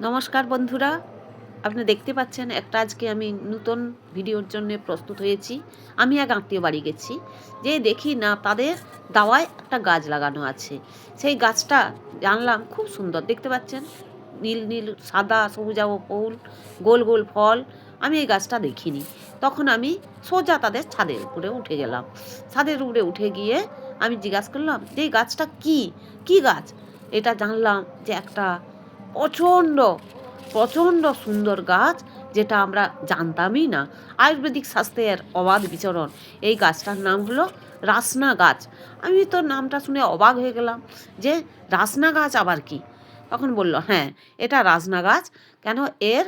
নমস্কার বন্ধুরা। আপনি দেখতে পাচ্ছেন একটা আজকে আমি নতুন ভিডিওর জন্য প্রস্তুত হয়েছি। আমি এক আত্মীয় বাড়ি গেছি। যে দেখি না, তাদের দাওয়ায় একটা গাছ লাগানো আছে। সেই গাছটা জানলাম, খুব সুন্দর। দেখতে পাচ্ছেন? নীল নীল, সাদা সবুজাব ফুল, গোল গোল ফল। আমি এই গাছটা দেখিনি। তখন আমি সোজা তাদের ছাদের উপরে উঠে গেলাম। ছাদের উপরে উঠে গিয়ে আমি জিজ্ঞাসা করলাম, যে এই গাছটা কি? কি গাছ? এটা জানলাম যে একটা প্রচণ্ড প্রচণ্ড সুন্দর গাছ যেটা আমরা জানতামই না। আয়ুর্বেদিক স্বাস্থ্যের অবাধ বিচরণ। এই গাছটার নাম হলো রাসনা গাছ। আমি তো নামটা শুনে অবাক হয়ে গেলাম যে রাসনা গাছ আবার কি? তখন বলল হ্যাঁ এটা রাসনা গাছ। কেন? এর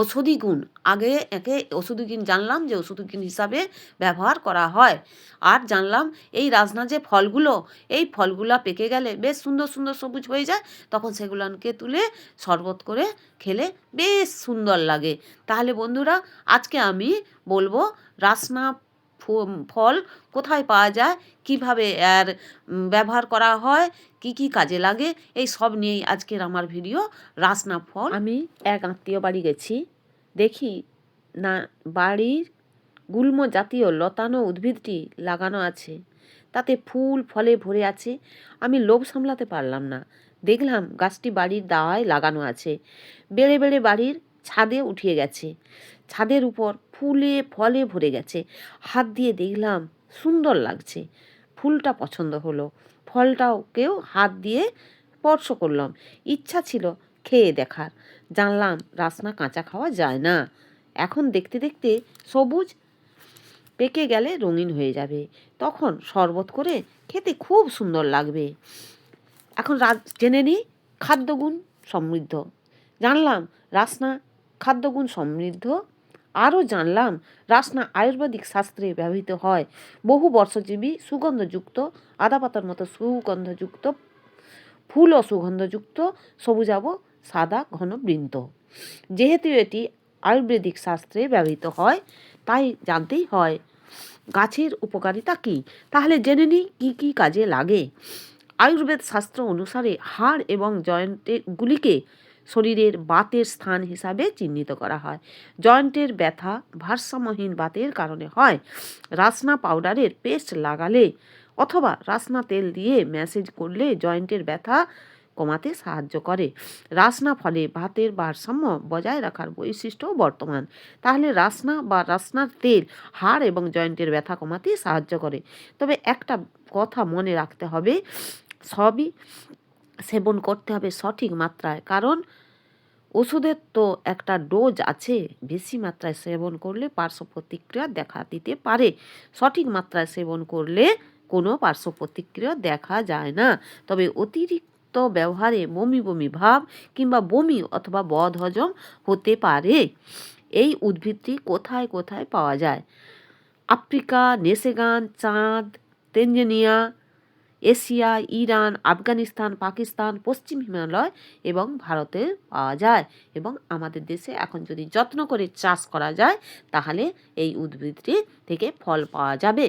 ওষুধি গুণ। আগে একে ওষুধি গুণ জানলাম যে ওষুধি গুণ হিসাবে ব্যবহার করা হয়। আর জানলাম এই রাজনা যে ফলগুলো, এই ফলগুলা পেকে গেলে বেশ সুন্দর সুন্দর সবুজ হয়ে যায়, তখন সেগুলোকে তুলে শরবত করে খেলে বেশ সুন্দর লাগে। তাহলে বন্ধুরা, আজকে আমি বলব রাসনা ফল কোথায় পাওয়া যায়? কীভাবে এর ব্যবহার করা হয়? কি কি কাজে লাগে? এই সব নিয়েই আজকের আমার ভিডিও। রাসনা ফল। আমি এক আত্মীয় বাড়ি গেছি। দেখি না, বাড়ির গুল্ম জাতীয় লতানো উদ্ভিদটি লাগানো আছে। তাতে ফুল, ফলে ভরে আছে। আমি লোভ সামলাতে পারলাম না। দেখলাম গাছটি বাড়ির দাওয়ায় লাগানো আছে। বেড়ে বেড়ে বাড়ির ছাদে উঠিয়ে গেছে। ছাদের উপর ফুলে ফলে ভরে গেছে। হাত দিয়ে দেখলাম সুন্দর লাগছে। ফুলটা পছন্দ হলো। ফলটাও কেউ হাত দিয়ে স্পর্শ করলাম। ইচ্ছা ছিল খেয়ে দেখার। জানলাম রাসনা কাঁচা খাওয়া যায় না। এখন দেখতে দেখতে সবুজ পেকে গেলে রঙিন হয়ে যাবে। তখন শরবত করে খেতে খুব সুন্দর লাগবে। এখন জেনে নিই খাদ্যগুণ সমৃদ্ধ। জানলাম রাসনা খাদ্যগুণ সমৃদ্ধ আরও জানলাম, রাসনা আয়ুর্বেদিক শাস্ত্রে ব্যবহৃত হয়। বহু বর্ষজীবী সুগন্ধযুক্ত, আদা পাতার মতো সুগন্ধযুক্ত, ফুল ও সুগন্ধযুক্ত সবুজাব সাদা ঘন বৃন্ত যেহেতু এটি আয়ুর্বেদিক শাস্ত্রে ব্যবহৃত হয়, তাই জানতেই হয়, গাছের উপকারিতা কী? তাহলে জেনে নিই কী কী কাজে লাগে। আয়ুর্বেদ শাস্ত্র অনুসারে হাড় এবং জয়েন্টগুলিকে শরীরের বাতের স্থান হিসাবে চিহ্নিত করা হয়। জয়েন্টের ব্যথা ভারসাম্যহীন বাতের কারণে হয়। রাসনা পাউডারের পেস্ট লাগালে অথবা রাসনা তেল দিয়ে ম্যাসেজ করলে জয়েন্টের ব্যথা কমাতে সাহায্য করে। রাসনা ফলে ভাতের ভারসাম্য বজায় রাখার বৈশিষ্ট্য বর্তমান। তাহলে রাসনা বা রাসনার তেল, হাড় এবং জয়েন্টের ব্যথা কমাতে সাহায্য করে। তবে একটা কথা মনে রাখতে হবে, সবই সেবন করতে হবে সঠিক মাত্রায়। কারণ ওষুধের তো একটা ডোজ আছে, বেশি মাত্রায় সেবন করলে পার্শ্ব প্রতিক্রিয়া দেখা দিতে পারে। সঠিক মাত্রায় সেবন করলে কোনো পার্শ্ব প্রতিক্রিয়া দেখা যায় না। তবে অতিরিক্ত ব্যবহারে বমি বমি ভাব কিংবা বমি অথবা বদহজম হতে পারে। এই উদ্ভিদটি কোথায় কোথায় পাওয়া যায়? Africa, নেসেগান, Chad Tanzania Asia, Iran, Afghanistan, Pakistan, পশ্চিম হিমালয় এবং ভারতে পাওয়া যায় এবং আমাদের দেশে এখন যদি যত্ন করে চাষ করা যায় তাহলে এই উদ্ভিদটি থেকে ফল পাওয়া যাবে।